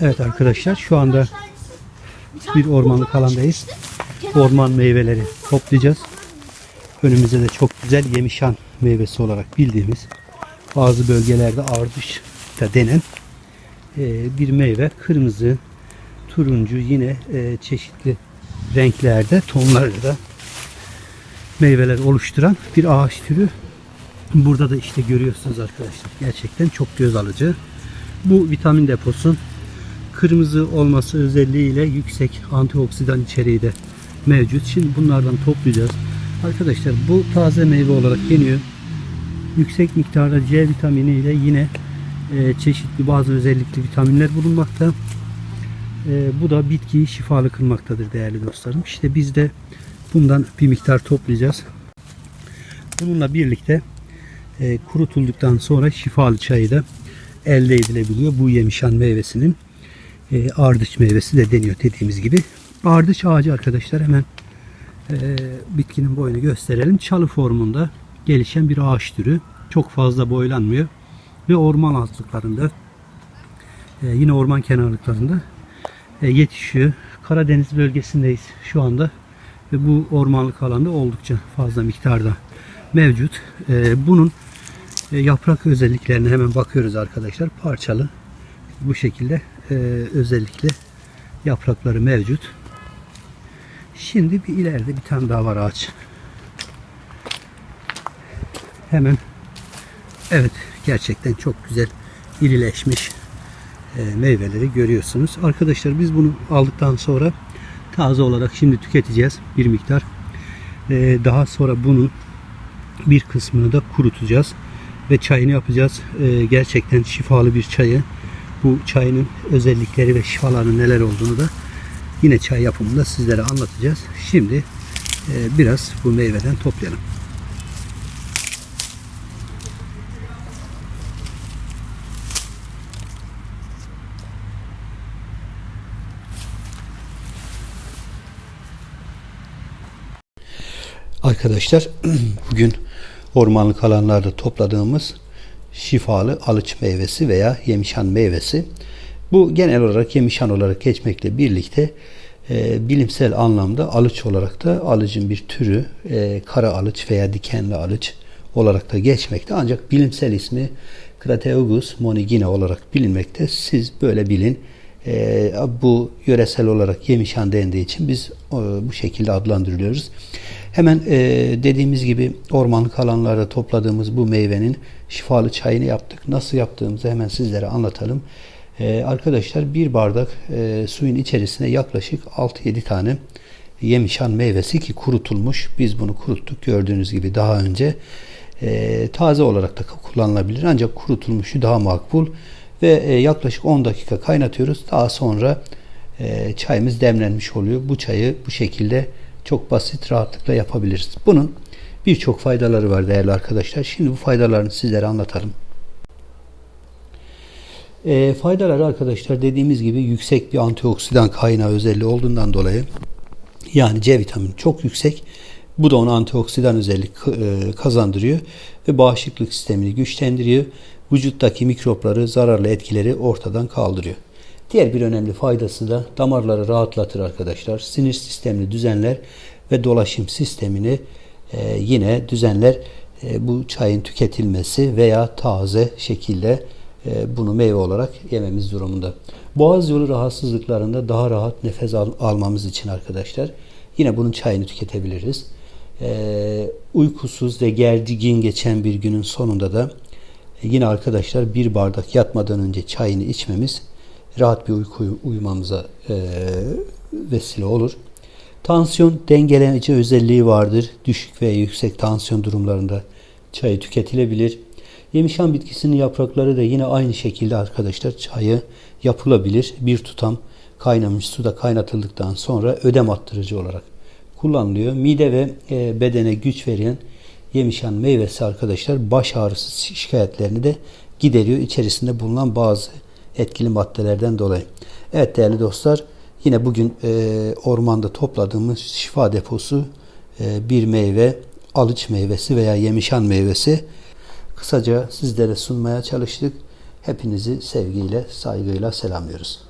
Evet arkadaşlar şu anda bir ormanlık alandayız. Orman meyveleri toplayacağız. Önümüzde de çok güzel yemişan meyvesi olarak bildiğimiz bazı bölgelerde ardıç da denen e, bir meyve. Kırmızı, turuncu yine e, çeşitli renklerde tonlarda meyveler oluşturan bir ağaç türü. Burada da işte görüyorsunuz arkadaşlar. Gerçekten çok göz alıcı. Bu vitamin deposu kırmızı olması özelliğiyle yüksek antioksidan içeriği de mevcut. Şimdi bunlardan toplayacağız. Arkadaşlar bu taze meyve olarak yeniyor. Yüksek miktarda C vitamini ile yine e, çeşitli bazı özellikli vitaminler bulunmakta. E, bu da bitkiyi şifalı kılmaktadır değerli dostlarım. İşte biz de bundan bir miktar toplayacağız. Bununla birlikte e, kurutulduktan sonra şifalı çayı da elde edilebiliyor. Bu yemişan meyvesinin e, ardıç meyvesi de deniyor dediğimiz gibi. Ardıç ağacı arkadaşlar hemen e, bitkinin boyunu gösterelim. Çalı formunda gelişen bir ağaç türü. Çok fazla boylanmıyor ve orman altlıklarında e, yine orman kenarlıklarında e, yetişiyor. Karadeniz bölgesindeyiz şu anda ve bu ormanlık alanda oldukça fazla miktarda mevcut. E, bunun e, yaprak özelliklerine hemen bakıyoruz arkadaşlar. Parçalı bu şekilde e, özellikle yaprakları mevcut. Şimdi bir ileride bir tane daha var ağaç. Hemen evet gerçekten çok güzel irileşmiş e, meyveleri görüyorsunuz. Arkadaşlar biz bunu aldıktan sonra taze olarak şimdi tüketeceğiz bir miktar. E, daha sonra bunun bir kısmını da kurutacağız ve çayını yapacağız. E, gerçekten şifalı bir çayı. Bu çayının özellikleri ve şifalarının neler olduğunu da yine çay yapımında sizlere anlatacağız. Şimdi e, biraz bu meyveden toplayalım. Arkadaşlar bugün ormanlık alanlarda topladığımız şifalı alıç meyvesi veya yemişan meyvesi. Bu genel olarak yemişan olarak geçmekle birlikte e, bilimsel anlamda alıç olarak da alıcın bir türü e, kara alıç veya dikenli alıç olarak da geçmekte. Ancak bilimsel ismi Crateogus monigine olarak bilinmekte. Siz böyle bilin. E, bu yöresel olarak yemişan dendiği için biz e, bu şekilde adlandırıyoruz. Hemen e, dediğimiz gibi ormanlık alanlarda topladığımız bu meyvenin şifalı çayını yaptık. Nasıl yaptığımızı hemen sizlere anlatalım. E, arkadaşlar bir bardak e, suyun içerisine yaklaşık 6-7 tane yemişan meyvesi ki kurutulmuş. Biz bunu kuruttuk gördüğünüz gibi daha önce. E, taze olarak da kullanılabilir ancak kurutulmuşu daha makbul. Ve e, yaklaşık 10 dakika kaynatıyoruz. Daha sonra e, çayımız demlenmiş oluyor. Bu çayı bu şekilde çok basit rahatlıkla yapabiliriz. Bunun birçok faydaları var değerli arkadaşlar. Şimdi bu faydalarını sizlere anlatalım. E, faydaları arkadaşlar dediğimiz gibi yüksek bir antioksidan kaynağı özelliği olduğundan dolayı yani C vitamini çok yüksek. Bu da ona antioksidan özellik e, kazandırıyor ve bağışıklık sistemini güçlendiriyor. Vücuttaki mikropları, zararlı etkileri ortadan kaldırıyor. Diğer bir önemli faydası da damarları rahatlatır arkadaşlar. Sinir sistemini düzenler ve dolaşım sistemini e, yine düzenler. E, bu çayın tüketilmesi veya taze şekilde e, bunu meyve olarak yememiz durumunda. Boğaz yolu rahatsızlıklarında daha rahat nefes al, almamız için arkadaşlar yine bunun çayını tüketebiliriz. E, uykusuz ve gergin geçen bir günün sonunda da e, yine arkadaşlar bir bardak yatmadan önce çayını içmemiz rahat bir uyku uyumamıza e, vesile olur. Tansiyon dengeleyici özelliği vardır. Düşük ve yüksek tansiyon durumlarında çayı tüketilebilir. Yemişan bitkisinin yaprakları da yine aynı şekilde arkadaşlar çayı yapılabilir. Bir tutam kaynamış suda kaynatıldıktan sonra ödem attırıcı olarak kullanılıyor. Mide ve e, bedene güç veren yemişan meyvesi arkadaşlar baş ağrısı şikayetlerini de gideriyor. İçerisinde bulunan bazı etkili maddelerden dolayı. Evet değerli dostlar yine bugün e, ormanda topladığımız şifa deposu e, bir meyve alıç meyvesi veya yemişan meyvesi kısaca sizlere sunmaya çalıştık. Hepinizi sevgiyle, saygıyla selamlıyoruz.